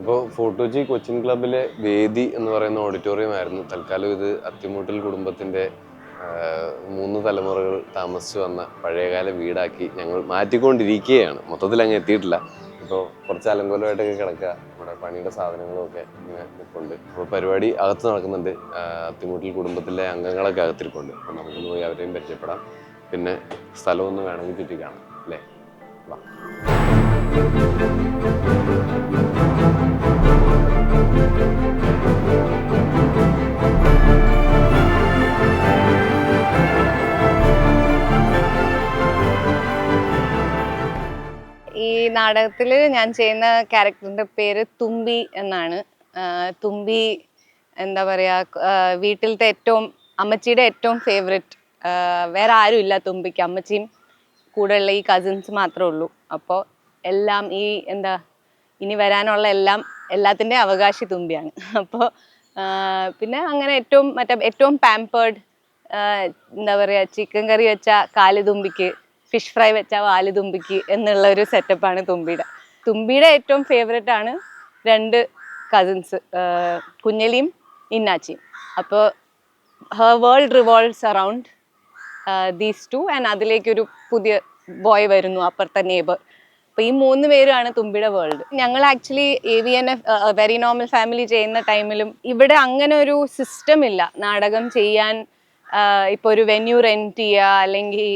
ഇപ്പോൾ ഫോട്ടോജി കൊച്ചിൻ ക്ലബിലെ വേദി എന്ന് പറയുന്ന ഓഡിറ്റോറിയം ആയിരുന്നു. തൽക്കാലം ഇത് അത്തിമൂട്ടിൽ കുടുംബത്തിന്റെ മൂന്ന് തലമുറകൾ താമസിച്ചു വന്ന പഴയകാല വീടാക്കി ഞങ്ങൾ മാറ്റിക്കൊണ്ടിരിക്കുകയാണ്. മൊത്തത്തിൽ അങ്ങ് എത്തിയിട്ടില്ല. ഇപ്പോൾ കുറച്ച് അലങ്കോലമായിട്ടൊക്കെ കിടക്കുക. നമ്മുടെ പണിയുടെ സാധനങ്ങളൊക്കെ ഇങ്ങനെ നിൽപ്പുണ്ട് അപ്പോൾ പരിപാടി അകത്ത് നടക്കുന്നുണ്ട്. അത്തിമൂട്ടിൽ കുടുംബത്തിലെ അംഗങ്ങളൊക്കെ അകത്തിരിപ്പുണ്ട്. അപ്പോൾ നമുക്കൊന്ന് പോയി അവരെയും പരിചയപ്പെടാം. പിന്നെ സ്ഥലമൊന്നും വേണമെങ്കിൽ ചുറ്റി കാണാം. അല്ലേ? വാ. നാടകത്തിൽ ഞാൻ ചെയ്യുന്ന ക്യാരക്ടറിന്റെ പേര് തുമ്പി എന്നാണ്. തുമ്പി എന്താ പറയാ ആ, വീട്ടിലത്തെ ഏറ്റവും അമ്മച്ചിയുടെ ഏറ്റവും ഫേവറേറ്റ് വേറെ ആരും ഇല്ല തുമ്പിക്ക്. അമ്മച്ചിയും കൂടെയുള്ള ഈ കസിൻസ് മാത്രമേ ഉള്ളൂ. അപ്പോൾ എല്ലാം ഈ എന്താ ഇനി വരാനുള്ള എല്ലാം എല്ലാത്തിന്റെ അവകാശി തുമ്പിയാണ്. അപ്പോൾ പിന്നെ അങ്ങനെ ഏറ്റവും മറ്റേ ഏറ്റവും പാമ്പേർഡ് എന്താ പറയുക ചിക്കൻ കറി വെച്ച കാൽ തുമ്പിക്ക് ഫിഷ് ഫ്രൈ വെച്ചാൽ വാൽ തുമ്പിക്ക് എന്നുള്ള ഒരു സെറ്റപ്പാണ് തുമ്പിയുടെ. തുമ്പിയുടെ ഏറ്റവും ഫേവറേറ്റ് ആണ് രണ്ട് കസിൻസ് കുഞ്ഞലിയും ഇന്നാച്ചിയും. അപ്പോൾ her world revolves around these two and അതിലേക്കൊരു പുതിയ ബോയ് വരുന്നു അപ്പുറത്തെ നേബർ അപ്പോൾ ഈ മൂന്ന് പേരാണ് തുമ്പിയുടെ വേൾഡ് ഞങ്ങൾ actually A V N F very normal family ചെയ്യുന്ന ടൈമിലും ഇവിടെ അങ്ങനെ ഒരു സിസ്റ്റം ഇല്ല. നാടകം ചെയ്യാൻ ഇപ്പോൾ ഒരു വെന്യൂ റെന്റ് ചെയ്യുക അല്ലെങ്കിൽ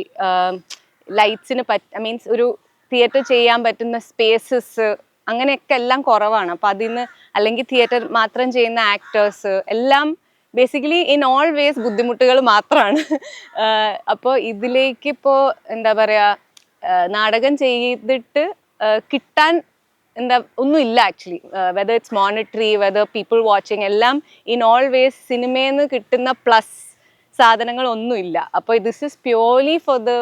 ലൈറ്റ്സിന് പറ്റ മീൻസ് ഒരു തിയേറ്റർ ചെയ്യാൻ പറ്റുന്ന സ്പേസസ് അങ്ങനെയൊക്കെ എല്ലാം കുറവാണ്. അപ്പം അതിൽ നിന്ന് അല്ലെങ്കിൽ തിയേറ്റർ മാത്രം ചെയ്യുന്ന ആക്ടേഴ്സ് എല്ലാം ബേസിക്കലി ഇൻ ഓൾ വേസ് ബുദ്ധിമുട്ടുകൾ മാത്രമാണ് അപ്പോൾ ഇതിലേക്ക് ഇപ്പോൾ എന്താ പറയുക നാടകം ചെയ്തിട്ട് കിട്ടാൻ എന്താ ഒന്നും ഇല്ല actually whether it's monetary whether people watching എല്ലാം ഇൻ ഓൾ വേസ് സിനിമയിൽ നിന്ന് കിട്ടുന്ന പ്ലസ് സാധനങ്ങളൊന്നുമില്ല. അപ്പോൾ this is purely for the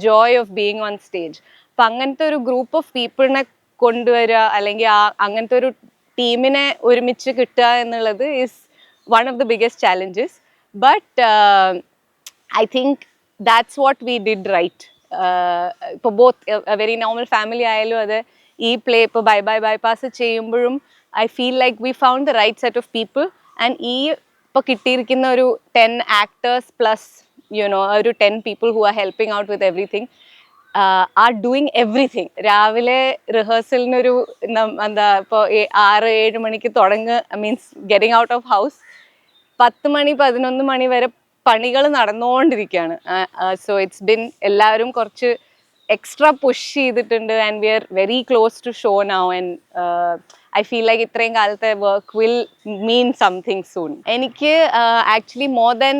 joy of being on stage അപ്പം അങ്ങനത്തെ ഒരു ഗ്രൂപ്പ് ഓഫ് പീപ്പിളിനെ കൊണ്ടുവരിക അല്ലെങ്കിൽ ആ അങ്ങനത്തെ ഒരു ടീമിനെ ഒരുമിച്ച് കിട്ടുക എന്നുള്ളത് is one of the biggest challenges but I think that's what we did right ഇപ്പോൾ ബോത്ത് വെരി നോർമൽ ഫാമിലി ആയാലും അത് ഈ പ്ലേ ഇപ്പോൾ ബൈ ബൈ ബൈപാസ് ചെയ്യുമ്പോഴും I feel like we found the right set of people and ഈ ഇപ്പോൾ കിട്ടിയിരിക്കുന്ന ഒരു ten actors plus you know ഒരു ten people who are helping out with everything are doing everything രാവിലെ റിഹേഴ്സലിനൊരു എന്താ ഇപ്പോൾ ആറ് ഏഴ് മണിക്ക് തുടങ്ങുക means getting out of house പത്ത് മണി പതിനൊന്ന് മണി വരെ പണികൾ നടന്നുകൊണ്ടിരിക്കുകയാണ് സോ ഇറ്റ്സ് ബിൻ എല്ലാവരും കുറച്ച് എക്സ്ട്രാ പുഷ് ചെയ്തിട്ടുണ്ട് and we are very close to show now and I feel like ഇത്രയും കാലത്തെ work will mean something soon എനിക്ക് ആക്ച്വലി മോർ ദാൻ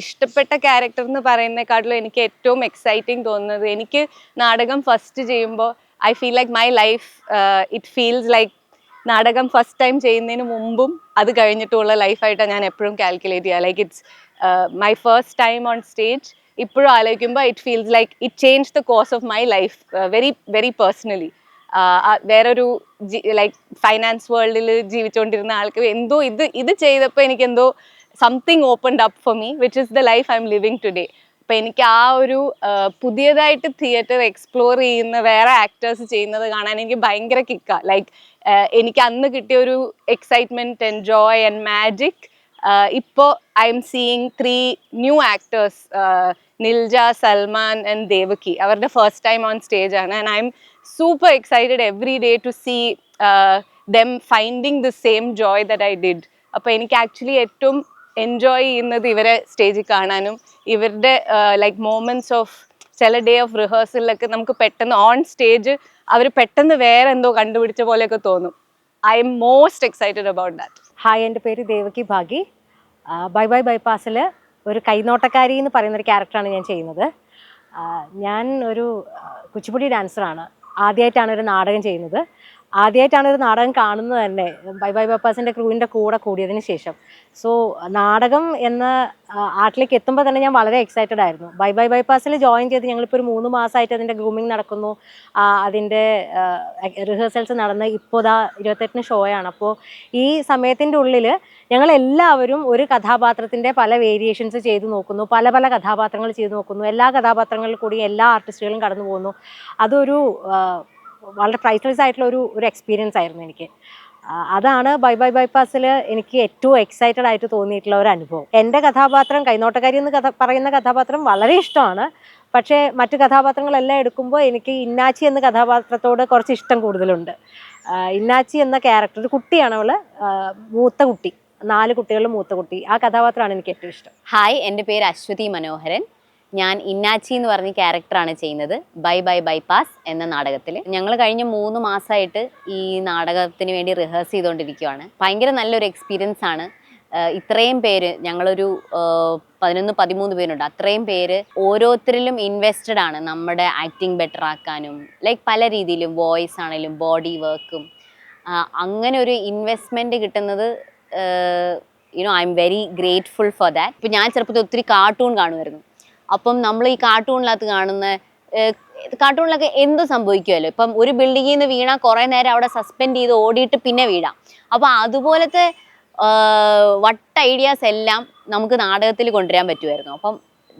ഇഷ്ടപ്പെട്ട ക്യാരക്ടർ എന്ന് പറയുന്നതിനെക്കാട്ടിലും എനിക്ക് ഏറ്റവും എക്സൈറ്റിംഗ് തോന്നുന്നത് എനിക്ക് നാടകം ഫസ്റ്റ് ചെയ്യുമ്പോൾ I feel like my life it feels like നാടകം ഫസ്റ്റ് ടൈം ചെയ്യുന്നതിന് മുമ്പും അത് കഴിഞ്ഞിട്ടുള്ള ലൈഫായിട്ടാണ് ഞാൻ എപ്പോഴും കാൽക്കുലേറ്റ് ചെയ്യുക. Like it's my first time on stage ഇപ്പോഴും ആലോചിക്കുമ്പോൾ it feels like it change the course of my life very very personally വേറൊരു ലൈക്ക് ഫൈനാൻസ് വേൾഡിൽ ജീവിച്ചുകൊണ്ടിരുന്ന ആൾക്ക് എന്തോ ഇത് ഇത് ചെയ്തപ്പോൾ എനിക്ക് എന്തോ something opened up for me which is the life I am living today അപ്പം എനിക്ക് ആ ഒരു പുതിയതായിട്ട് തിയേറ്റർ എക്സ്പ്ലോർ ചെയ്യുന്ന വേറെ ആക്ടേഴ്സ് ചെയ്യുന്നത് കാണാൻ എനിക്ക് ഭയങ്കര കിക്കാ ലൈക്ക് എനിക്ക് അന്ന് കിട്ടിയ ഒരു excitement and joy and magic ഇപ്പോൾ I am seeing three new actors Nilja Salman and Devaki. അവരുടെ ഫസ്റ്റ് ടൈം ഓൺ സ്റ്റേജ് ആണ്. And I am super excited every day to see them finding the same joy that I did അപ്പോൾ എനിക്ക് actually ഏറ്റവും enjoy ചെയ്യുന്നത് ഇവരെ സ്റ്റേജിൽ കാണാനും ഇവരുടെ ലൈക്ക് മോമെന്റ്സ് ഓഫ് ചില ഡേ ഓഫ് റിഹേഴ്സലിലൊക്കെ നമുക്ക് പെട്ടെന്ന് ഓൺ സ്റ്റേജ് അവർ പെട്ടെന്ന് വേറെ എന്തോ കണ്ടുപിടിച്ച പോലെയൊക്കെ തോന്നും. I'm most excited about that hi എന്റെ പേര് ദേവകി ഭാഗി. ബൈ ബൈ ബൈപ്പാസിൽ ഒരു കൈനോട്ടക്കാരി എന്ന് പറയുന്ന ഒരു ക്യാരക്ടറാണ് ഞാൻ ചെയ്യുന്നത്. ഞാൻ ഒരു കുച്ചിപ്പുടി ഡാൻസറാണ് ആദ്യമായിട്ടാണ് ഒരു നാടകം ചെയ്യുന്നത്. ആദ്യമായിട്ടാണ് ഒരു നാടകം കാണുന്നത് തന്നെ. ബൈ ബൈ ബൈപ്പാസിന്റെ ക്രൂവിന്റെ കൂടെ കൂടിയതിന് ശേഷം. സോ നാടകം എന്ന ആർട്ടിലേക്ക് എത്തുമ്പോൾ തന്നെ ഞാൻ വളരെ എക്സൈറ്റഡ് ആയിരുന്നു. ബൈ ബൈ ബൈപ്പാസിൽ ജോയിൻ ചെയ്ത് ഞങ്ങളിപ്പോൾ ഒരു മൂന്ന് മാസമായിട്ട് അതിന്റെ ഗ്രൂമിങ് നടക്കുന്നു. അതിന്റെ റിഹേഴ്സൽസ് നടന്ന് ഇപ്പോൾ ദാ ഇരുപത്തെട്ടിന് ആണ്. അപ്പോൾ ഈ സമയത്തിന്റെ ഉള്ളിൽ ഞങ്ങളെല്ലാവരും ഒരു കഥാപാത്രത്തിന്റെ പല വേരിയേഷൻസ് ചെയ്തു നോക്കുന്നു. പല പല കഥാപാത്രങ്ങൾ ചെയ്തു നോക്കുന്നു. എല്ലാ കഥാപാത്രങ്ങളിൽ കൂടി എല്ലാ ആർട്ടിസ്റ്റുകളും കടന്നു പോകുന്നു അതൊരു വളരെ പ്രൈസ്ലെസ് ആയിട്ടുള്ള ഒരു ഒരു എക്സ്പീരിയൻസ് ആയിരുന്നു എനിക്ക്. അതാണ് ബൈ ബൈ ബൈപ്പാസിൽ എനിക്ക് ഏറ്റവും എക്സൈറ്റഡ് ആയിട്ട് തോന്നിയിട്ടുള്ള ഒരു അനുഭവം. എന്റെ കഥാപാത്രം കൈനോട്ടക്കാരി എന്ന് കഥ പറയുന്ന കഥാപാത്രം വളരെ ഇഷ്ടമാണ്. പക്ഷേ മറ്റു കഥാപാത്രങ്ങളെല്ലാം എടുക്കുമ്പോൾ എനിക്ക് ഇന്നാച്ചി എന്ന കഥാപാത്രത്തോട് കുറച്ച് ഇഷ്ടം കൂടുതലുണ്ട്. ഇന്നാച്ചി എന്ന ക്യാരക്ടർ ഒരു കുട്ടിയാണ് അവൾ മൂത്ത കുട്ടി. നാല് കുട്ടികളിൽ മൂത്ത കുട്ടി. ആ കഥാപാത്രമാണ് എനിക്ക് ഏറ്റവും ഇഷ്ടം. ഹായ് എന്റെ പേര് അശ്വതി മനോഹരൻ. ഞാൻ ഇന്നാച്ചി എന്ന് പറഞ്ഞ ക്യാരക്ടറാണ് ചെയ്യുന്നത്. ബൈ ബൈ ബൈപ്പാസ് എന്ന നാടകത്തിൽ ഞങ്ങൾ കഴിഞ്ഞ മൂന്ന് മാസമായിട്ട് ഈ നാടകത്തിന് വേണ്ടി റിഹേഴ്സ് ചെയ്തുകൊണ്ടിരിക്കുകയാണ് ഭയങ്കര നല്ലൊരു എക്സ്പീരിയൻസ് ആണ്. ഇത്രയും പേര് ഞങ്ങളൊരു പതിനൊന്ന് പതിമൂന്ന് പേരുണ്ട്. അത്രയും പേര് ഓരോരുത്തരിലും ഇൻവെസ്റ്റഡ് ആണ് നമ്മുടെ ആക്ടിങ് ബെറ്റർ ആക്കാനും ലൈക്ക് പല രീതിയിലും വോയിസ് ആണെങ്കിലും ബോഡി വർക്കും അങ്ങനെ ഒരു ഇൻവെസ്റ്റ്മെന്റ് കിട്ടുന്നത് you know I am very grateful for that ഇപ്പം ഞാൻ ചെറുപ്പത്തിൽ ഒത്തിരി കാർട്ടൂൺ കാണുമായിരുന്നു. അപ്പം നമ്മൾ ഈ കാർട്ടൂണിനകത്ത് കാണുന്ന കാർട്ടൂണിലൊക്കെ എന്ത് സംഭവിക്കുമല്ലോ ഇപ്പം ഒരു ബിൽഡിങ്ങിൽ നിന്ന് വീണാൽ കുറേ നേരം അവിടെ സസ്പെൻഡ് ചെയ്ത് ഓടിയിട്ട് പിന്നെ വീഴാം. അപ്പം അതുപോലത്തെ വട്ട ഐഡിയാസ് എല്ലാം നമുക്ക് നാടകത്തിൽ കൊണ്ടുവരാൻ പറ്റുമായിരുന്നു അപ്പം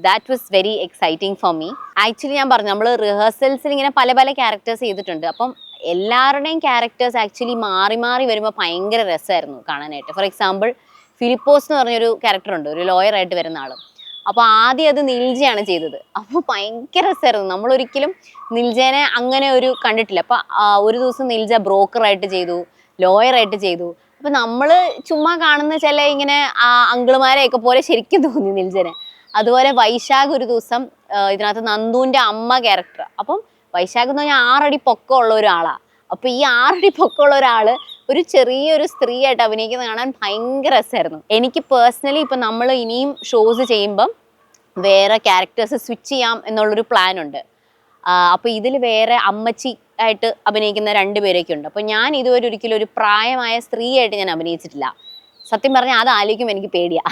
that was very exciting for me actually ഞാൻ പറഞ്ഞു നമ്മൾ റിഹേഴ്സൽസിൽ ഇങ്ങനെ പല പല ക്യാരക്ടേഴ്സ് ചെയ്തിട്ടുണ്ട്. അപ്പം എല്ലാവരുടെയും ക്യാരക്ടേഴ്സ് ആക്ച്വലി മാറി മാറി വരുമ്പോൾ ഭയങ്കര രസമായിരുന്നു കാണാനായിട്ട്. ഫോർ എക്സാമ്പിൾ ഫിലിപ്പോസ് എന്ന് പറഞ്ഞൊരു ക്യാരക്ടർ ഉണ്ട്. ഒരു ലോയറായിട്ട് വരുന്ന ആൾ അപ്പോൾ ആദ്യം അത് നിൽജയാണ് ചെയ്തത്. അപ്പോൾ ഭയങ്കര രസമായിരുന്നു നമ്മൾ ഒരിക്കലും നിൽജേനെ അങ്ങനെ ഒരു കണ്ടിട്ടില്ല. അപ്പോൾ ഒരു ദിവസം നിൽജ ബ്രോക്കറായിട്ട് ചെയ്തു ലോയറായിട്ട് ചെയ്തു. അപ്പോൾ നമ്മൾ ചുമ്മാ കാണുന്ന ചില ഇങ്ങനെ ആ അങ്കിളുമാരെയൊക്കെ പോലെ ശരിക്കും തോന്നി നിൽജനെ. അതുപോലെ വൈശാഖ് ഒരു ദിവസം ഇതിനകത്ത് നന്ദുവിന്റെ അമ്മ ക്യാരക്ടർ അപ്പം വൈശാഖ് എന്ന് പറഞ്ഞാൽ ആറടി പൊക്കമുള്ള ഒരാളാണ് അപ്പോൾ ഈ ആറടി പൊക്കമുള്ള ഒരാൾ ഒരു ചെറിയൊരു സ്ത്രീയായിട്ട് അഭിനയിക്കുന്നത് കാണാൻ ഭയങ്കര രസമായിരുന്നു. എനിക്ക് പേഴ്സണലി ഇപ്പം നമ്മൾ ഇനിയും ഷോസ് ചെയ്യുമ്പം വേറെ ക്യാരക്ടേഴ്സ് സ്വിച്ച് ചെയ്യാം എന്നുള്ളൊരു പ്ലാൻ ഉണ്ട്. അപ്പോൾ ഇതിൽ വേറെ അമ്മച്ചി ആയിട്ട് അഭിനയിക്കുന്ന രണ്ട് പേരൊക്കെ ഉണ്ട്. അപ്പോൾ ഞാൻ ഇതുവരെ ഒരിക്കലും ഒരു പ്രായമായ സ്ത്രീയായിട്ട് ഞാൻ അഭിനയിച്ചിട്ടില്ല. സത്യം പറഞ്ഞാൽ അത് ആലോചിക്കും എനിക്ക് പേടിയാ.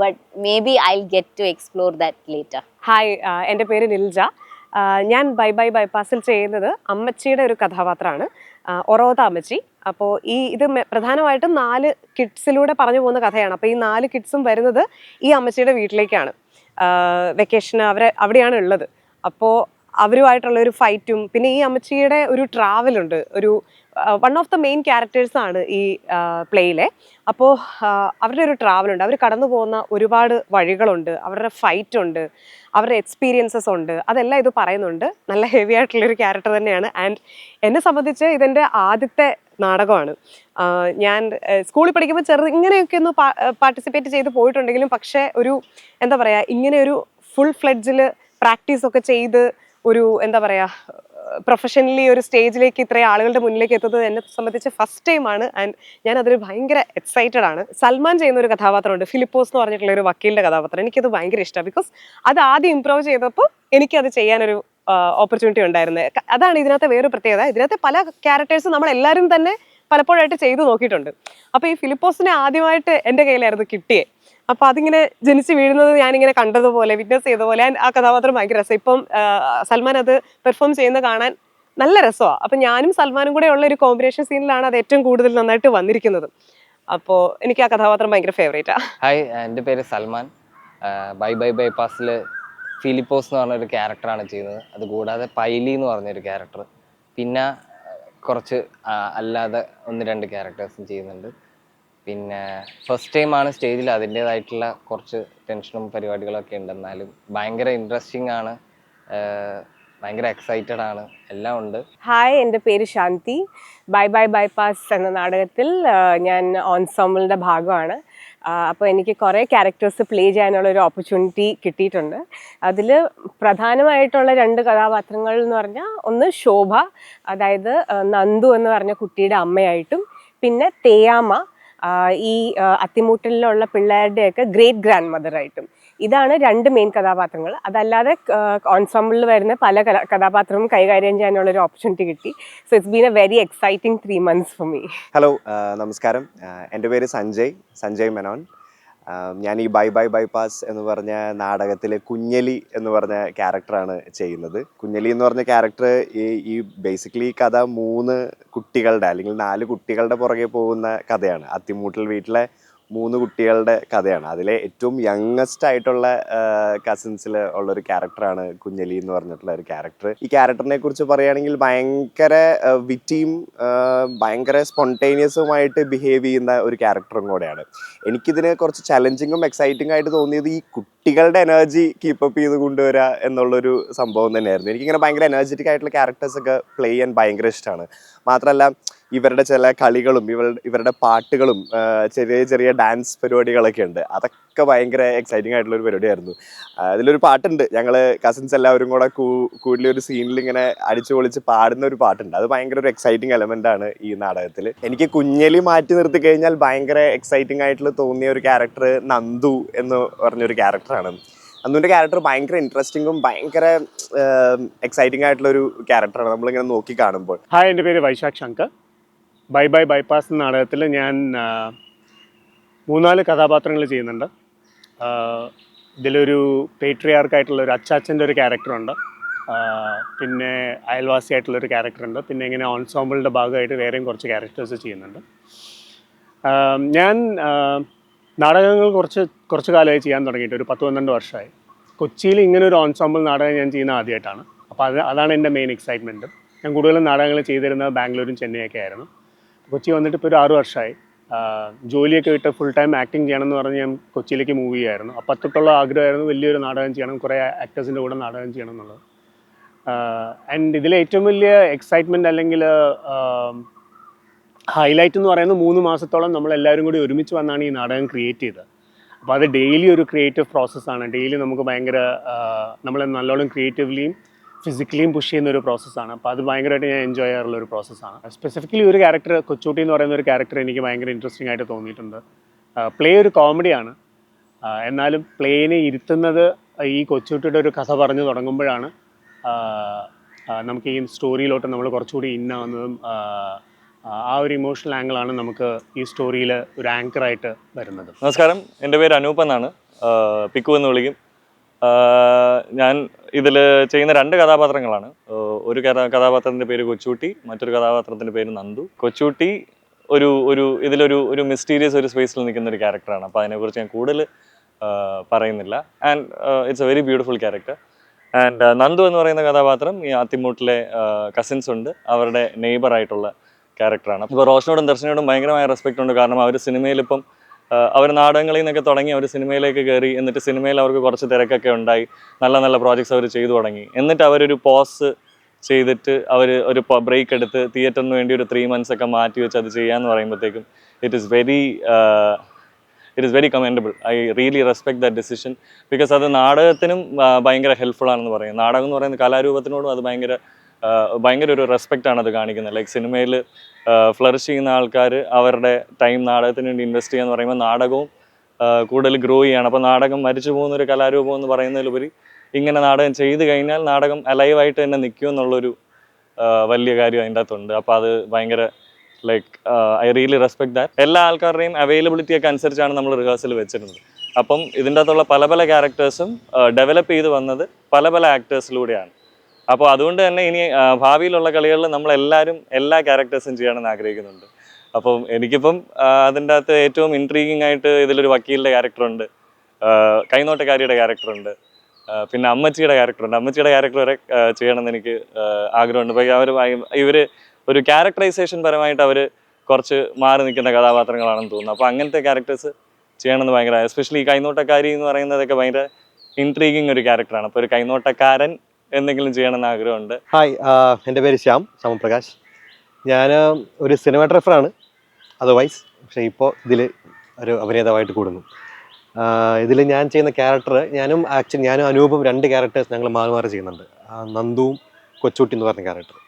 But maybe I get to explore that later hi എന്റെ പേര് നിൽജ. ഞാൻ ബൈ ബൈ ബൈപ്പാസിൽ ചെയ്യുന്നത് അമ്മച്ചിയുടെ ഒരു കഥാപാത്രമാണ്. ആ, ഒറോത അമ്മച്ചി. അപ്പോൾ ഈ ഇത് പ്രധാനമായിട്ടും നാല് കിഡ്സിലൂടെ പറഞ്ഞു പോകുന്ന കഥയാണ്. അപ്പോൾ ഈ നാല് കിഡ്സും വരുന്നത് ഈ അമ്മച്ചിയുടെ വീട്ടിലേക്കാണ്. വെക്കേഷന് അവരെ അവിടെയാണ് ഉള്ളത്. അപ്പോൾ അവരുമായിട്ടുള്ള ഒരു ഫൈറ്റും പിന്നെ ഈ അമ്മച്ചിയുടെ ഒരു ട്രാവലുണ്ട്. ഒരു one of the main characters ആണ് ഈ പ്ലേയിലെ അപ്പോൾ അവരുടെ ഒരു ട്രാവലുണ്ട് അവർ കടന്നു പോകുന്ന ഒരുപാട് വഴികളുണ്ട്. അവരുടെ ഫൈറ്റ് ഉണ്ട്. അവരുടെ എക്സ്പീരിയൻസസ് ഉണ്ട്. അതെല്ലാം ഇത് പറയുന്നുണ്ട്. നല്ല ഹെവി ആയിട്ടുള്ളൊരു ക്യാരക്ടർ തന്നെയാണ്. ആൻഡ് എന്നെ സംബന്ധിച്ച് ഇതെന്റെ ആദ്യത്തെ നാടകമാണ്. ഞാൻ സ്കൂളിൽ പഠിക്കുമ്പോൾ ചെറു ഇങ്ങനെയൊക്കെ ഒന്ന് പാർട്ടിസിപ്പേറ്റ് ചെയ്ത് പോയിട്ടുണ്ടെങ്കിലും പക്ഷേ ഒരു എന്താ പറയുക ഇങ്ങനെ ഒരു ഫുൾ ഫ്ലെഡ്ജിൽ പ്രാക്ടീസൊക്കെ ചെയ്ത് ഒരു എന്താ പറയുക പ്രൊഫഷണലി ഒരു സ്റ്റേജിലേക്ക് ഇത്രയും ആളുകളുടെ മുന്നിലേക്ക് എത്തുന്നത് എന്നെ സംബന്ധിച്ച് ഫസ്റ്റ് ടൈമാണ് ആൻഡ് ഞാൻ അതിൽ ഭയങ്കര എക്സൈറ്റഡ് ആണ്. സൽമാൻ ചെയ്യുന്ന ഒരു കഥാപാത്രമുണ്ട്. ഫിലിപ്പോസ് എന്ന് പറഞ്ഞിട്ടുള്ള ഒരു വക്കീലിന്റെ കഥാപാത്രം. എനിക്കത് ഭയങ്കര ഇഷ്ടമാണ് ബിക്കോസ് അത് ആദ്യം ഇംപ്രൂവ് ചെയ്തപ്പോൾ എനിക്കത് ചെയ്യാനൊരു ഓപ്പർച്യൂണിറ്റി ഉണ്ടായിരുന്നത് അതാണ് ഇതിനകത്തെ വേറൊരു പ്രത്യേകത. ഇതിനകത്തെ പല ക്യാരക്ടേഴ്സും നമ്മൾ എല്ലാവരും തന്നെ പലപ്പോഴായിട്ട് ചെയ്തു നോക്കിയിട്ടുണ്ട്. അപ്പോൾ ഈ ഫിലിപ്പോസിനെ ആദ്യമായിട്ട് എന്റെ കയ്യിലായിരുന്നു കിട്ടിയേ. അപ്പോൾ അതിങ്ങനെ ജനിച്ച് വീഴുന്നത് ഞാനിങ്ങനെ കണ്ടതുപോലെ വിറ്റ്നസ് ചെയ്ത പോലെ ആ കഥാപാത്രം ഭയങ്കര രസം. ഇപ്പം സൽമാൻ അത് പെർഫോം ചെയ്യുന്ന കാണാൻ നല്ല രസമാണ് അപ്പം ഞാനും സൽമാനും കൂടെ ഉള്ള ഒരു കോമ്പിനേഷൻ സീനിലാണ് അത് ഏറ്റവും കൂടുതൽ നന്നായിട്ട് വന്നിരിക്കുന്നത്. അപ്പോൾ എനിക്ക് ആ കഥാപാത്രം ഭയങ്കര ഫേവറേറ്റാണ് ഹായ് എന്റെ പേര് സൽമാൻ. ബൈ ബൈ ബൈപ്പാസിൽ ഫിലിപ്പോസ് എന്ന് പറഞ്ഞൊരു ക്യാരക്ടറാണ് ചെയ്യുന്നത്. അതുകൂടാതെ പൈലി എന്ന് പറഞ്ഞൊരു ക്യാരക്ടർ പിന്നെ കുറച്ച് അല്ലാതെ ഒന്ന് രണ്ട് ക്യാരക്ടേഴ്സും ചെയ്യുന്നുണ്ട്. പിന്നെ ഫസ്റ്റ് ടൈം ആണ് സ്റ്റേജിൽ അതിന്റേതായിട്ടുള്ള കുറച്ച് ടെൻഷനും പരിപാടികളൊക്കെ ഉണ്ട്. എന്നാലും ഭയങ്കര ഇൻട്രസ്റ്റിംഗ് ആണ്. ഭയങ്കര എക്സൈറ്റഡ് ആണ്. എല്ലാം ഉണ്ട്. ഹായ് എന്റെ പേര് ശാന്തി. ബൈ ബൈ ബൈപാസ് എന്ന നാടകത്തിൽ ഞാൻ ഓൺസോമിളിന്റെ ഭാഗമാണ്. അപ്പോൾ എനിക്ക് കുറേ ക്യാരക്ടേഴ്സ് പ്ലേ ചെയ്യാനുള്ള ഒരു ഓപ്പർച്യൂണിറ്റി കിട്ടിയിട്ടുണ്ട്. അതിൽ പ്രധാനമായിട്ടുള്ള രണ്ട് കഥാപാത്രങ്ങൾ എന്ന് പറഞ്ഞാൽ ഒന്ന് ശോഭ അതായത് നന്ദു എന്ന് പറഞ്ഞ കുട്ടിയുടെ അമ്മയായിട്ടും പിന്നെ തേയാമ്മ ഈ അത്തിമൂട്ടിലുള്ള പിള്ളേരുടെയൊക്കെ ഗ്രേറ്റ് ഗ്രാൻഡ് മദറായിട്ടും ഇതാണ് രണ്ട് മെയിൻ കഥാപാത്രങ്ങൾ. അതല്ലാതെ ഓൺസോമ്പിളിൽ വരുന്ന പല കഥാപാത്രവും കൈകാര്യം ചെയ്യാനുള്ള ഒരു ഓപ്പർച്യൂണിറ്റി കിട്ടി so it's been a very exciting three months for me hello നമസ്കാരം. എന്റെ പേര് സഞ്ജയ് സഞ്ജയ് മെനോൻ. ഞാൻ ഈ ബൈ ബൈ ബൈപാസ് എന്ന് പറഞ്ഞ നാടകത്തിലെ കുഞ്ഞലി എന്ന് പറഞ്ഞ ക്യാരക്ടറാണ് ചെയ്യുന്നത്. കുഞ്ഞലി എന്ന് പറഞ്ഞ ക്യാരക്ടർ ഈ ഈ ബേസിക്കലി കഥ മൂന്ന് കുട്ടികളുടെ അല്ലെങ്കിൽ നാല് കുട്ടികളുടെ പുറകെ പോകുന്ന കഥയാണ്. അത്തിമൂട്ടിൽ വീട്ടിലെ മൂന്ന് കുട്ടികളുടെ കഥയാണ്. അതിലെ ഏറ്റവും യങ്ങസ്റ്റ് ആയിട്ടുള്ള കസിൻസിൽ ഉള്ള ഒരു ക്യാരക്ടറാണ് കുഞ്ഞലി എന്ന് പറഞ്ഞിട്ടുള്ള ഒരു ക്യാരക്ടർ ഈ ക്യാരക്ടറിനെ കുറിച്ച് പറയുകയാണെങ്കിൽ ഭയങ്കര വിറ്റിയും ഭയങ്കര സ്പോണ്ടേനിയസുമായിട്ട് ബിഹേവ് ചെയ്യുന്ന ഒരു ക്യാരക്ടറും കൂടെയാണ്. എനിക്കിതിന് കുറച്ച് ചലഞ്ചിങ്ങും എക്സൈറ്റിംഗ് ആയിട്ട് തോന്നിയത് ഈ കുട്ടികളുടെ എനർജി കീപ്പപ്പ് ചെയ്ത് കൊണ്ടുവരിക എന്നുള്ളൊരു സംഭവം തന്നെയായിരുന്നു. എനിക്കിങ്ങനെ ഭയങ്കര എനർജറ്റിക് ആയിട്ടുള്ള ക്യാരക്ടേഴ്സ് ഒക്കെ പ്ലേ ചെയ്യാൻ ഭയങ്കര ഇഷ്ടമാണ് മാത്രമല്ല ഇവരുടെ ചില കളികളും ഇവരുടെ ഇവരുടെ പാട്ടുകളും ചെറിയ ചെറിയ ഡാൻസ് പരിപാടികളൊക്കെ ഉണ്ട്. അതൊക്കെ ഭയങ്കര എക്സൈറ്റിംഗ് ആയിട്ടുള്ള ഒരു പരിപാടിയായിരുന്നു അതിലൊരു പാട്ടുണ്ട്. ഞങ്ങൾ കസിൻസ് എല്ലാവരും കൂടെ കൂടുതലൊരു സീനിൽ ഇങ്ങനെ അടിച്ചു പൊളിച്ച് പാടുന്ന ഒരു പാട്ടുണ്ട്. അത് ഭയങ്കര ഒരു എക്സൈറ്റിംഗ് എലമെന്റ് ആണ് ഈ നാടകത്തിൽ എനിക്ക് കുഞ്ഞലി മാറ്റി നിർത്തി കഴിഞ്ഞാൽ ഭയങ്കര എക്സൈറ്റിംഗ് ആയിട്ടുള്ള തോന്നിയ ഒരു ക്യാരക്ടർ നന്ദു എന്ന് പറഞ്ഞൊരു ക്യാരക്ടറാണ് നന്ദുവിന്റെ ക്യാരക്ടർ ഭയങ്കര ഇൻട്രസ്റ്റിംഗും ഭയങ്കര എക്സൈറ്റിംഗ് ആയിട്ടുള്ള ഒരു ക്യാരക്ടറാണ് നമ്മളിങ്ങനെ നോക്കി കാണുമ്പോൾ. ഹായ് എന്റെ പേര് Vaishakh Shankar. Bye bye bypass നാടകത്തിൽ ഞാൻ മൂന്നാൽ കഥാപാത്രങ്ങൾ ചെയ്യുന്നുണ്ട്. ഇതിലൊരു പേട്രിയാർക്കായിട്ടുള്ള ഒരു അച്ചാച്ചന്റെ ഒരു ക്യാരക്ടറുണ്ട് പിന്നെ അയൽവാസി ഒരു ക്യാരക്ടറുണ്ട് പിന്നെ ഇങ്ങനെ ഓൺസോമ്പിളിന്റെ ഭാഗമായിട്ട് വേറെയും കുറച്ച് ക്യാരക്ടേഴ്സ് ചെയ്യുന്നുണ്ട്. ഞാൻ നാടകങ്ങൾ കുറച്ച് കുറച്ച് കാലമായി ചെയ്യാൻ തുടങ്ങിയിട്ട് ഒരു പത്ത് പന്ത്രണ്ട് വർഷമായി. കൊച്ചിയിൽ ഇങ്ങനെ ഒരു ഓൺസോമ്പിൾ നാടകം ഞാൻ ചെയ്യുന്ന ആദ്യമായിട്ടാണ്. അപ്പോൾ അത് അതാണ് എന്റെ മെയിൻ എക്സൈറ്റ്മെന്റ് ഞാൻ കൂടുതലും നാടകങ്ങൾ ചെയ്തിരുന്നത് ബാംഗ്ലൂരും ചെന്നൈയൊക്കെ ആയിരുന്നു. കൊച്ചി വന്നിട്ട് ഇപ്പോൾ ഒരു ആറ് വർഷമായി. ജോലിയൊക്കെ വിട്ട് ഫുൾ ടൈം ആക്ടിങ് ചെയ്യണം എന്ന് പറഞ്ഞ് ഞാൻ കൊച്ചിയിലേക്ക് മൂവ് ചെയ്യായിരുന്നു അപ്പം തൊട്ടുള്ള ആഗ്രഹമായിരുന്നു വലിയൊരു നാടകം ചെയ്യണം കുറേ ആക്ടേഴ്സിന്റെ കൂടെ നാടകം ചെയ്യണം എന്നുള്ളത്. ആൻഡ് ഇതിലെ ഏറ്റവും വലിയ എക്സൈറ്റ്മെന്റ് അല്ലെങ്കിൽ ഹൈലൈറ്റ് എന്ന് പറയുന്നത് മൂന്ന് മാസത്തോളം നമ്മൾ എല്ലാവരും കൂടി ഒരുമിച്ച് വന്നാണ് ഈ നാടകം ക്രിയേറ്റ് ചെയ്തത്. അപ്പോൾ അത് ഡെയിലി ഒരു ക്രിയേറ്റീവ് പ്രോസസ്സാണ് ഡെയിലി നമുക്ക് ഭയങ്കര നമ്മൾ നല്ലോണം ക്രിയേറ്റീവ്ലിയും ഫിസിക്കലിയും പുഷ് ചെയ്യുന്ന ഒരു പ്രോസസ്സാണ് അപ്പോൾ അത് ഭയങ്കരമായിട്ട് ഞാൻ എൻജോയ് ചെയ്യാറുള്ള ഒരു പ്രോസസ്സാണ് സ്പെസിഫിക്കലി ഒരു ക്യാരക്ടർ കൊച്ചൂട്ടി എന്ന് പറയുന്ന ഒരു ക്യാരക്ടർ എനിക്ക് ഭയങ്കര ഇൻട്രസ്റ്റിംഗ് ആയിട്ട് തോന്നിയിട്ടുണ്ട്. പ്ലേ ഒരു കോമഡിയാണ് എന്നാലും പ്ലേനെ ഇരുത്തുന്നത് ഈ കൊച്ചൂട്ടിയുടെ ഒരു കഥ പറഞ്ഞു തുടങ്ങുമ്പോഴാണ് നമുക്ക് ഈ സ്റ്റോറിയിലോട്ട് നമ്മൾ കുറച്ചുകൂടി ഇന്നാവുന്നതും ആ, ഒരു ഇമോഷണൽ ആംഗിളാണ് നമുക്ക് ഈ സ്റ്റോറിയിൽ ഒരു ആങ്കറായിട്ട് വരുന്നത്. നമസ്കാരം. എന്റെ പേര് അനൂപ് എന്നാണ്. പിക്കു എന്ന് വിളിക്കും. ഞാൻ ഇതിൽ ചെയ്യുന്ന രണ്ട് കഥാപാത്രങ്ങളാണ്. ഒരു കഥാപാത്രത്തിന്റെ പേര് കൊച്ചൂട്ടി മറ്റൊരു കഥാപാത്രത്തിന്റെ പേര് നന്ദു. കൊച്ചൂട്ടി ഒരു ഒരു ഇതിലൊരു ഒരു മിസ്റ്റീരിയസ് ഒരു സ്പേസിൽ നിൽക്കുന്ന ഒരു ക്യാരക്ടറാണ് അപ്പോൾ അതിനെക്കുറിച്ച് ഞാൻ കൂടുതൽ പറയുന്നില്ല. And it's a very beautiful character and Nandu എന്ന് പറയുന്ന കഥാപാത്രം ഈ ആത്തിമൂട്ടിലെ കസിൻസ് ഉണ്ട്. അവരുടെ നെയ്ബർ ആയിട്ടുള്ള ക്യാരക്ടറാണ് ഇപ്പോൾ റോഷനോടും ദർശനയോടും ഭയങ്കരമായ റെസ്പെക്റ്റ് ഉണ്ട്. കാരണം അവർ സിനിമയിലിപ്പം അവർ നാടകങ്ങളിൽ നിന്നൊക്കെ തുടങ്ങി അവർ സിനിമയിലേക്ക് കയറി എന്നിട്ട് സിനിമയിൽ അവർക്ക് കുറച്ച് തിരക്കൊക്കെ ഉണ്ടായി. നല്ല നല്ല പ്രോജക്ട്സ് അവർ ചെയ്തു തുടങ്ങി. എന്നിട്ട് അവരൊരു പോസ് ചെയ്തിട്ട് അവർ ഒരു ബ്രേക്ക് എടുത്ത് തിയേറ്ററിന് വേണ്ടി ഒരു ത്രീ മന്ത്സ് ഒക്കെ മാറ്റി വെച്ച് അത് ചെയ്യാന്ന് പറയുമ്പോഴത്തേക്കും it is very it is very commendable I really respect that decision because അത് നാടകത്തിനും ഭയങ്കര ഹെൽപ്ഫുൾ ആണെന്ന് പറയും. നാടകം എന്ന് പറയുന്ന കലാരൂപത്തിനോടും അത് ഭയങ്കര ഭയങ്കര ഒരു റെസ്പെക്റ്റ് ആണ് അത് കാണിക്കുന്നത്. ലൈക്ക് സിനിമയിൽ ഫ്ലറിഷ് ചെയ്യുന്ന ആൾക്കാർ അവരുടെ ടൈം നാടകത്തിന് വേണ്ടി ഇൻവെസ്റ്റ് ചെയ്യുക എന്ന് പറയുമ്പോൾ നാടകവും കൂടുതൽ ഗ്രോ ചെയ്യാണ്. അപ്പോൾ നാടകം മരിച്ചു പോകുന്ന ഒരു കലാരൂപം എന്ന് പറയുന്നതിലുപരി ഇങ്ങനെ നാടകം ചെയ്ത് കഴിഞ്ഞാൽ നാടകം അലൈവായിട്ട് തന്നെ നിൽക്കും എന്നുള്ളൊരു വലിയ കാര്യം അതിന്റെ അകത്തുണ്ട്. അപ്പോൾ അത് ഭയങ്കര like I really respect that എല്ലാ ആൾക്കാരുടെയും അവൈലബിലിറ്റി ഒക്കെ അനുസരിച്ചാണ് നമ്മൾ റിഹേഴ്സൽ വെച്ചിരുന്നത്. അപ്പം ഇതിന്റെ അകത്തുള്ള പല പല ക്യാരക്ടേഴ്സും ഡെവലപ്പ് ചെയ്ത് വന്നത് പല പല ആക്ടേഴ്സിലൂടെയാണ് അപ്പോൾ അതുകൊണ്ട് തന്നെ ഇനി ഭാവിയിലുള്ള കളികളിൽ നമ്മളെല്ലാവരും എല്ലാ ക്യാരക്ടേഴ്സും ചെയ്യണമെന്ന് ആഗ്രഹിക്കുന്നുണ്ട്. അപ്പം എനിക്കിപ്പം അതിന്റെ അകത്ത് ഏറ്റവും ഇൻട്രീഗിങ് ആയിട്ട് ഇതിലൊരു വക്കീലിന്റെ ക്യാരക്ടറുണ്ട് കൈനോട്ടക്കാരിയുടെ ക്യാരക്ടറുണ്ട് പിന്നെ അമ്മച്ചിയുടെ ക്യാരക്ടറുണ്ട് അമ്മച്ചിയുടെ ക്യാരക്ടർ വരെ ചെയ്യണമെന്ന് എനിക്ക് ആഗ്രഹമുണ്ട്. അവർ ഇവർ ഒരു ക്യാരക്ടറൈസേഷൻ പരമായിട്ട് അവർ കുറച്ച് മാറി നിൽക്കുന്ന കഥാപാത്രങ്ങളാണെന്ന് തോന്നുന്നു. അപ്പോൾ അങ്ങനത്തെ ക്യാരക്ടേഴ്സ് ചെയ്യണമെന്ന് ഭയങ്കര എസ്പെഷ്യലി ഈ കൈനോട്ടക്കാരി എന്ന് പറയുന്നതൊക്കെ ഭയങ്കര ഇൻട്രീഗിങ് ഒരു ക്യാരക്ടറാണ് അപ്പോൾ ഒരു കൈനോട്ടക്കാരൻ എന്തെങ്കിലും ചെയ്യണമെന്ന് ആഗ്രഹമുണ്ട്. ഹായ് എന്റെ പേര് ശ്യാം ശ്യാമപ്രകാശ്. ഞാൻ ഒരു സിനിമാട്രഫറാണ് അതർവൈസ് പക്ഷേ ഇപ്പോൾ ഇതിൽ ഒരു അഭിനേതാവായിട്ട് കൂടുന്നു. ഇതിൽ ഞാൻ ചെയ്യുന്ന ക്യാരക്ടർ ഞാനും ആക്ച്വലി ഞാനും അനൂപും രണ്ട് ക്യാരക്ടേഴ്സ് ഞങ്ങൾ മാറി മാറി ചെയ്യുന്നുണ്ട്. നന്ദുവും കൊച്ചുട്ടി എന്ന് പറഞ്ഞ character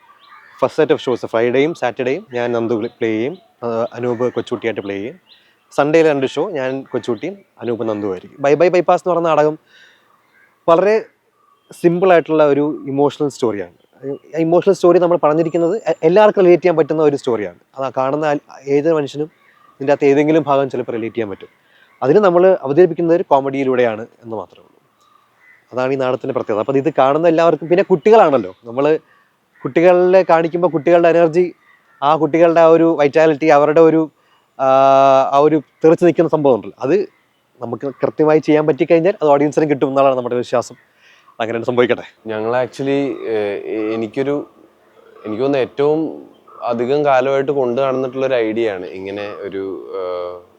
first set of shows ഫ്രൈഡേയും സാറ്റർഡേയും ഞാൻ നന്ദു പ്ലേ ചെയ്യും. അനൂപ് കൊച്ചുട്ടിയായിട്ട് പ്ലേ ചെയ്യും. സൺഡേയിൽ രണ്ട് ഷോ ഞാൻ കൊച്ചുട്ടിയും അനൂപ് നന്ദു ആയിരിക്കും. ബൈ ബൈ ബൈപ്പാസ് എന്ന് പറഞ്ഞ നാടകം വളരെ സിമ്പിൾ ആയിട്ടുള്ള ഒരു ഇമോഷണൽ സ്റ്റോറിയാണ് ഇമോഷണൽ സ്റ്റോറി നമ്മൾ പറഞ്ഞിരിക്കുന്നത് എല്ലാവർക്കും റിലേറ്റ് ചെയ്യാൻ പറ്റുന്ന ഒരു സ്റ്റോറിയാണ് അത് കാണുന്ന ഏത് ഏതൊരു മനുഷ്യനും ഇതിന്റെ അകത്ത് ഏതെങ്കിലും ഭാഗം ചിലപ്പോൾ റിലേറ്റ് ചെയ്യാൻ പറ്റും. അതിന് നമ്മൾ അവതരിപ്പിക്കുന്നത് ഒരു കോമഡിയിലൂടെയാണ് എന്ന് മാത്രമേ ഉള്ളൂ. അതാണ് ഈ നാടകത്തിന്റെ പ്രത്യേകത. അപ്പോൾ ഇത് കാണുന്ന എല്ലാവർക്കും പിന്നെ കുട്ടികളാണല്ലോ. നമ്മൾ കുട്ടികളെ കാണിക്കുമ്പോൾ കുട്ടികളുടെ എനർജി ആ കുട്ടികളുടെ ആ ഒരു വൈറ്റാലിറ്റി അവരുടെ ഒരു ആ ഒരു തെറിച്ച് നിൽക്കുന്ന സംഭവം ഉണ്ടല്ലോ. അത് നമുക്ക് കൃത്യമായി ചെയ്യാൻ പറ്റിക്കഴിഞ്ഞാൽ അത് ഓഡിയൻസിനും കിട്ടും എന്നുള്ളതാണ് നമ്മുടെ വിശ്വാസം. അങ്ങനെ സംഭവിക്കട്ടെ? ഞങ്ങൾ ആക്ച്വലി എനിക്കൊരു എനിക്ക് തോന്നുന്നു ഏറ്റവും അധികം കാലമായിട്ട് കൊണ്ടു നടന്നിട്ടുള്ള ഒരു ഐഡിയ ആണ് ഇങ്ങനെ ഒരു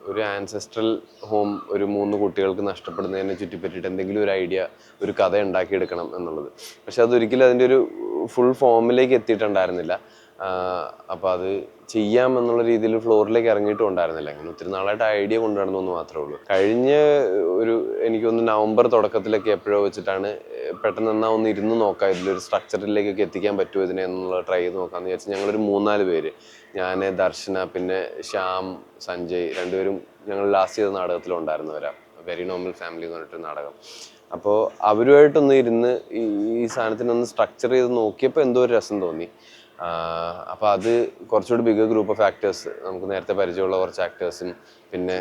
ഒരു ആൻസെസ്ട്രൽ ഹോം ഒരു മൂന്ന് കുട്ടികൾക്ക് നഷ്ടപ്പെടുന്നതിനെ ചുറ്റിപ്പറ്റിയിട്ട് എന്തെങ്കിലും ഒരു ഐഡിയ ഒരു കഥ ഉണ്ടാക്കിയെടുക്കണം എന്നുള്ളത്. പക്ഷെ അതൊരിക്കലും അതിന്റെ ഒരു ഫുൾ ഫോമിലേക്ക് എത്തിയിട്ടുണ്ടായിരുന്നില്ല. അപ്പോൾ അത് ചെയ്യാം എന്നുള്ള രീതിയിൽ ഫ്ലോറിലേക്ക് ഇറങ്ങിയിട്ടും ഉണ്ടായിരുന്നില്ല. അങ്ങനെ ഒത്തിരി നാളായിട്ട് ഐഡിയ കൊണ്ടുവരണം എന്ന് മാത്രമേ ഉള്ളൂ. കഴിഞ്ഞ ഒരു എനിക്കൊന്ന് നവംബർ തുടക്കത്തിലൊക്കെ എപ്പോഴോ വെച്ചിട്ടാണ് പെട്ടെന്ന് എന്നാ ഒന്ന് ഇരുന്ന് നോക്കാം ഇതിലൊരു സ്ട്രക്ചറിലേക്കൊക്കെ എത്തിക്കാൻ പറ്റുമോ ഇതിനെ എന്നുള്ള ട്രൈ ചെയ്ത് നോക്കാമെന്ന് വിചാരിച്ചാൽ ഞങ്ങളൊരു മൂന്നാൽ പേര്. ഞാൻ ദർശന പിന്നെ ശ്യാം സഞ്ജയ് രണ്ടുപേരും ഞങ്ങൾ ലാസ്റ്റ് ചെയ്ത നാടകത്തിലുണ്ടായിരുന്നവരാ. വെരി നോർമൽ ഫാമിലി എന്ന് പറഞ്ഞിട്ട് നാടകം. അപ്പോൾ അവരുമായിട്ടൊന്ന് ഇരുന്ന് ഈ സാധനത്തിനൊന്ന് സ്ട്രക്ചർ ചെയ്ത് നോക്കിയപ്പോൾ എന്തോ ഒരു രസം തോന്നി. അപ്പോൾ അത് കുറച്ചുകൂടി ബിഗ് ഗ്രൂപ്പ് ഓഫ് ആക്ടേഴ്സ് നമുക്ക് നേരത്തെ പരിചയമുള്ള കുറച്ച് ആക്ടേഴ്സും പിന്നെ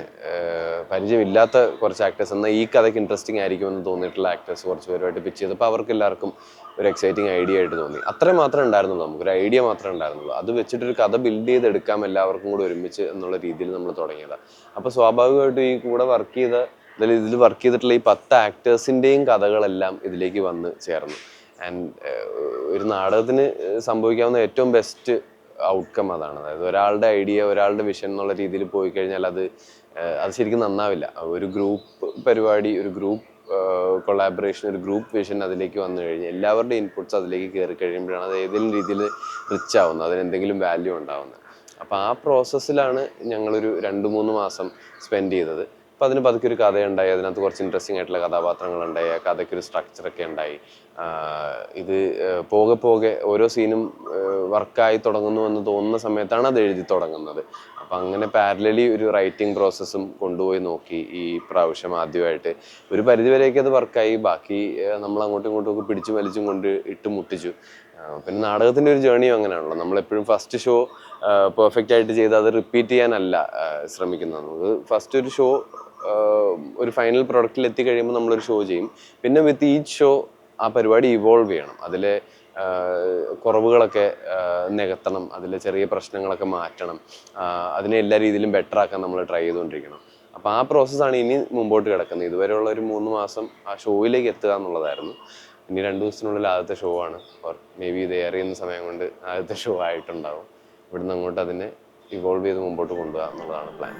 പരിചയമില്ലാത്ത കുറച്ച് ആക്ടേഴ്സ് എന്നാൽ ഈ കഥയ്ക്ക് ഇൻട്രസ്റ്റിംഗ് ആയിരിക്കും എന്ന് തോന്നിയിട്ടുള്ള ആക്ടേഴ്സ് കുറച്ച് പേരുമായിട്ട് പിച്ച് ചെയ്തപ്പോൾ അവർക്ക് എല്ലാവർക്കും ഒരു എക്സൈറ്റിംഗ് ഐഡിയ ആയിട്ട് തോന്നി. അത്രയും മാത്രമേ ഉണ്ടായിരുന്നുള്ളൂ. നമുക്കൊരു ഐഡിയ മാത്രമേ ഉണ്ടായിരുന്നുള്ളൂ. അത് വെച്ചിട്ടൊരു കഥ ബിൽഡ് ചെയ്തെടുക്കാം എല്ലാവർക്കും കൂടി ഒരുമിച്ച് എന്നുള്ള രീതിയിൽ നമ്മൾ തുടങ്ങിയതാണ് അപ്പോൾ സ്വാഭാവികമായിട്ടും ഈ കൂടെ വർക്ക് ചെയ്ത ഇതിൽ ഇതിൽ വർക്ക് ചെയ്തിട്ടുള്ള ഈ പത്ത് ആക്ടേഴ്സിന്റെയും കഥകളെല്ലാം ഇതിലേക്ക് വന്ന് ചേർന്നു. ആൻഡ് ഒരു നാടകത്തിന് സംഭവിക്കാവുന്ന ഏറ്റവും ബെസ്റ്റ് ഔട്ട്കം അതാണ്. അതായത് ഒരാളുടെ ഐഡിയ ഒരാളുടെ വിഷൻ എന്നുള്ള രീതിയിൽ പോയി കഴിഞ്ഞാൽ അത് അത് ശരിക്കും നന്നാവില്ല. ഒരു ഗ്രൂപ്പ് പരിപാടി ഒരു ഗ്രൂപ്പ് കൊളാബറേഷൻ ഒരു ഗ്രൂപ്പ് വിഷൻ അതിലേക്ക് വന്നു കഴിഞ്ഞാൽ എല്ലാവരുടെയും ഇൻപുട്സ് അതിലേക്ക് കയറി കഴിയുമ്പോഴാണ് അത് ഏതെങ്കിലും രീതിയിൽ റിച്ച് ആവുന്നത് അതിന് എന്തെങ്കിലും വാല്യൂ ഉണ്ടാവുന്നത്. അപ്പോൾ ആ പ്രോസസ്സിലാണ് ഞങ്ങളൊരു രണ്ട് മൂന്ന് മാസം സ്പെൻഡ് ചെയ്തത്. അപ്പോൾ അതിന് പതുക്കെ ഒരു കഥയുണ്ടായി. അതിനകത്ത് കുറച്ച് ഇൻട്രസ്റ്റിംഗ് ആയിട്ടുള്ള കഥാപാത്രങ്ങളുണ്ടായി. ആ കഥയ്ക്ക് ഒരു സ്ട്രക്ചറൊക്കെ ഉണ്ടായി. ഇത് പോകെ പോകെ ഓരോ സീനും വർക്കായി തുടങ്ങുന്നു എന്ന് തോന്നുന്ന സമയത്താണ് അത് എഴുതി തുടങ്ങുന്നത്. അപ്പം അങ്ങനെ പാരലലി ഒരു റൈറ്റിംഗ് പ്രോസസ്സും കൊണ്ടുപോയി നോക്കി ഈ പ്രാവശ്യം ആദ്യമായിട്ട്. ഒരു പരിധിവരെയൊക്കെ അത് വർക്കായി ബാക്കി നമ്മൾ അങ്ങോട്ടും ഇങ്ങോട്ടും ഒക്കെ പിടിച്ചു വലിച്ചും കൊണ്ട് ഇട്ട് മുട്ടിച്ചു. പിന്നെ നാടകത്തിന്റെ ഒരു ജേണിയും അങ്ങനെയാണല്ലോ. നമ്മളെപ്പോഴും ഫസ്റ്റ് ഷോ പെർഫെക്റ്റ് ആയിട്ട് ചെയ്ത് അത് റിപ്പീറ്റ് ചെയ്യാനല്ല ശ്രമിക്കുന്നത്. നമുക്ക് ഫസ്റ്റ് ഒരു ഷോ ഒരു ഫൈനൽ പ്രൊഡക്റ്റിൽ എത്തിക്കഴിയുമ്പോൾ നമ്മളൊരു ഷോ ചെയ്യും. പിന്നെ വിത്ത് ഈ ഷോ ആ പരിപാടി ഇവോൾവ് ചെയ്യണം. അതിലെ കുറവുകളൊക്കെ നികത്തണം. അതിലെ ചെറിയ പ്രശ്നങ്ങളൊക്കെ മാറ്റണം. അതിനെ എല്ലാ രീതിയിലും ബെറ്റർ ആക്കാൻ നമ്മൾ ട്രൈ ചെയ്തുകൊണ്ടിരിക്കണം. അപ്പോൾ ആ പ്രോസസ്സാണ് ഇനി മുമ്പോട്ട് കിടക്കുന്നത്. ഇതുവരെയുള്ള ഒരു മൂന്ന് മാസം ആ ഷോയിലേക്ക് എത്തുക എന്നുള്ളതായിരുന്നു. ഇനി രണ്ട് ദിവസത്തിനുള്ളിൽ ആദ്യത്തെ ഷോ ആണ്. ഓർ മേ ബി ഇത് എറിയുന്ന സമയം കൊണ്ട് ആദ്യത്തെ ഷോ ആയിട്ടുണ്ടാവും. ഇവിടുന്ന് അങ്ങോട്ട് അതിനെ ഇവോൾവ് ചെയ്ത് മുമ്പോട്ട് കൊണ്ടുപോകുക എന്നുള്ളതാണ് പ്ലാൻ